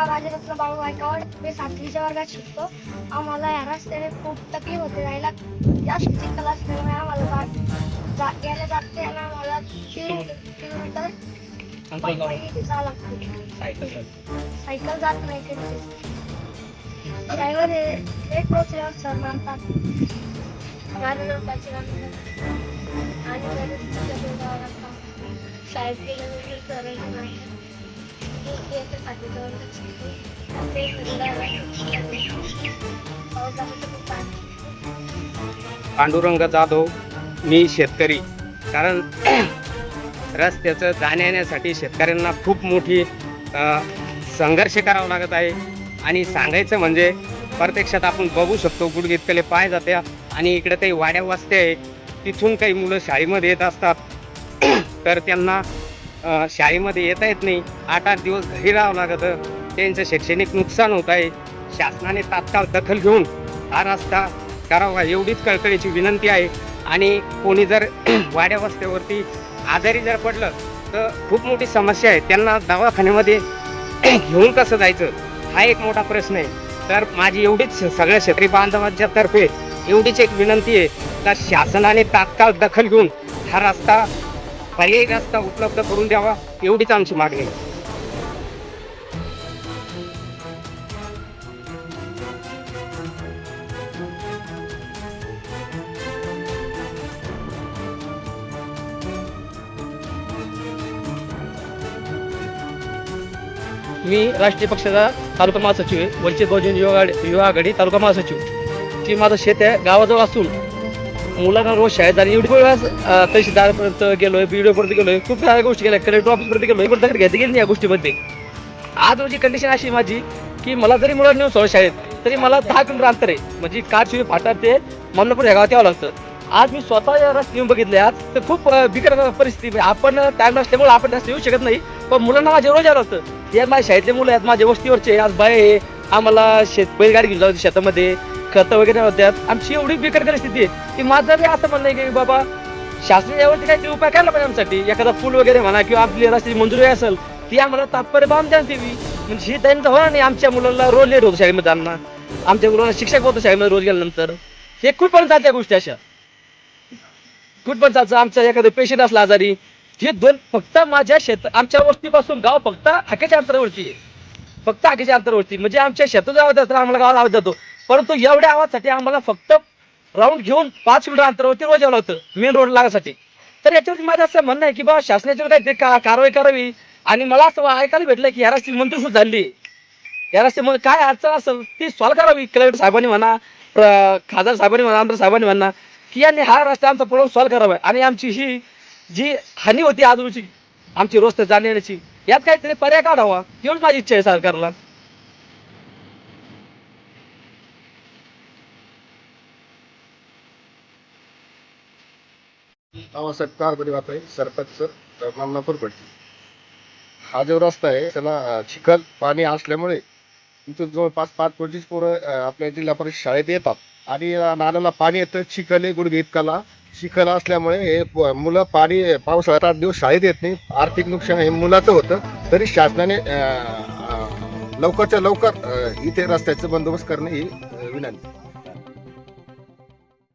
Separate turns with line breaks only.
नाव राजरत्न बाळू गायकवाड. मी सातवीच्या वर्गात शिकतो. आम्हाला या रस्त्याने खूप तकलीफ होते जायला जास्त चिखल असल्यामुळे आम्हाला जा- जा- यायला जाते आणि आम्हाला तीन किलोमीटर जावं लागतं. सायकल जात नाही कधी ड्रायव्हर हे एक सर मानतात. गाडी आणि शाळेत गेल्यानंतर सर नाही.
पांडुरंग जाधव मी शेतकरी. कारण रस्त्याचं जाण्या येण्यासाठी शेतकऱ्यांना खूप मोठी संघर्ष करावा लागत आहे. आणि सांगायचं म्हणजे प्रत्यक्षात आपण बघू शकतो गुडगीतकडे पाय जात्या आणि इकडे काही वाड्या वाचते आहे तिथून काही मुलं शाळेमध्ये येत असतात. तर त्यांना शाळेमध्ये येता येत नाही. आठ आठ दिवस घरी राहावं लागतं. त्यांचं शैक्षणिक नुकसान होत आहे. शासनाने तात्काळ दखल घेऊन हा रस्ता करावा एवढीच कळकळीची विनंती आहे. आणि कोणी जर वाड्या वस्त्यावरती आजारी जर पडलं तर खूप मोठी समस्या आहे. त्यांना दवाखान्यामध्ये घेऊन कसं जायचं? हा एक मोठा प्रश्न आहे. तर माझी एवढीच सगळ्या शेतकरी बांधवांच्या तर्फे एवढीच एक विनंती आहे. तर शासनाने तात्काळ दखल घेऊन हा रस्ता पर्यायी रस्ता उपलब्ध करून द्यावा एवढीच आमची मागणी आहे.
मी राष्ट्रीय पक्षाचा तालुका महासचिव आहे. वंचित बहुजन युवा आघाडी युवा आघाडी तालुका महासचिव. ती माझं शेत आहे गावाजवळ असून मुलांना रोज शाळेत आणि एवढी वेळा तहसीलदारपर्यंत गेलोय बी पर्यंत गेलोय खूप साऱ्या गोष्टी केल्या कलेक्टर ऑफिसपर्यंत गेलोय पण दखल घेतली गेली नाही या गोष्टीमध्ये? आज रोजी कंडिशन अशी माझी की मला जरी मुलं नेऊन सोडा शाळेत तरी मला दहा किलोमीटर अंतर आहे. म्हणजे कारशिवाय फाटा ते मल्लपूर ह्या गावात यावं लागतं. आज मी स्वतः या रस्ते येऊन बघितले आज तर खूप बिकट परिस्थिती आपण टाइम नसल्यामुळे आपण रस्ते येऊ शकत नाही. पण मुलांना माझे रोज यावं लागतं. यात माझ्या शाळेतले मुलं आहेत माझ्या वस्तीवरचे. आज बाय आहे आम्हाला शेत बैलगाडी घेऊन जाऊ शेतामध्ये. खतं वगैरे होत्यात आमची एवढी बिकट परिस्थिती आहे की माझं बी असं म्हणणं आहे की बाबा शासन यावरती काहीतरी उपाय करायला पाहिजे आमच्यासाठी. एखादा पूल वगैरे म्हणा किंवा आपली रस्त्याची मंजुरी असेल ती आम्हाला तात्पर्य बांध द्या देवी म्हणजे हे त्यांचं होणार नाही आमच्या मुलाला रोज लेट होतो शाळेमध्ये त्यांना आमच्या मुलांना शिक्षक होतो शाळेमध्ये रोज गेल्यानंतर. हे कुठपर्यंत चालत्या गोष्टी अशा. कुठपर्यंत चालतं आमचा एखादा पेशंट असला आजारी हे दोन फक्त माझ्या शेत आमच्या वस्तीपासून गाव फक्त हाकेच्या अंतरावरती आहे. फक्त आगीच्या अंतरावरती. म्हणजे आमच्या शेतात आवाज जातो आम्हाला गावाला आवाज जातो. परंतु एवढ्या आवाजसाठी आम्हाला फक्त राऊंड घेऊन पाच किलोमीटर अंतरावरती रोज यावं लागतं मेन रोड लागासाठी. तर याच्यावरती माझं असं म्हणणं आहे की बाबा शासनाच्यावर ते का कारवाई करावी? आणि मला असं ऐकायला भेटलं की या रस्त्याची मंत्री सुद्धा झाली. या मग काय अडचण असेल ती सॉल्व करावी. कलेक्टर साहेबांनी म्हणा खासदार साहेबांनी म्हणा आमदार साहेबांनी म्हणा की यांनी हा रस्ता आमचा प्रॉब्लेम सॉल्व करावा. आणि आमची ही जी हानी होती आजूची आमची रोज जाण्याची यात काहीतरी पर्याय काढावा. एवढीच माझी इच्छा आहे सरकारला.
कारभारी वाहत आहे सरपंच मामनापूर पडली हा जो रस्ता आहे त्याला चिखल पाणी असल्यामुळे इथं जवळपास पाच कोटीच पोरं अं, आपल्या जिल्हा परिषद शाळेत येतात. आणि नाल्याला पाणी येतं चिखल आहे गुडघे इतकाला शिखल असल्यामुळे हे मुलं पाणी पावसाळ्यात आठ दिवस शाळेत येत नाही. आर्थिक नुकसान हे मुलाचं होतं. तरी शासनाने लवकरच्या लवकर इथे रस्त्याचा बंदोबस्त करणे ही विनंती.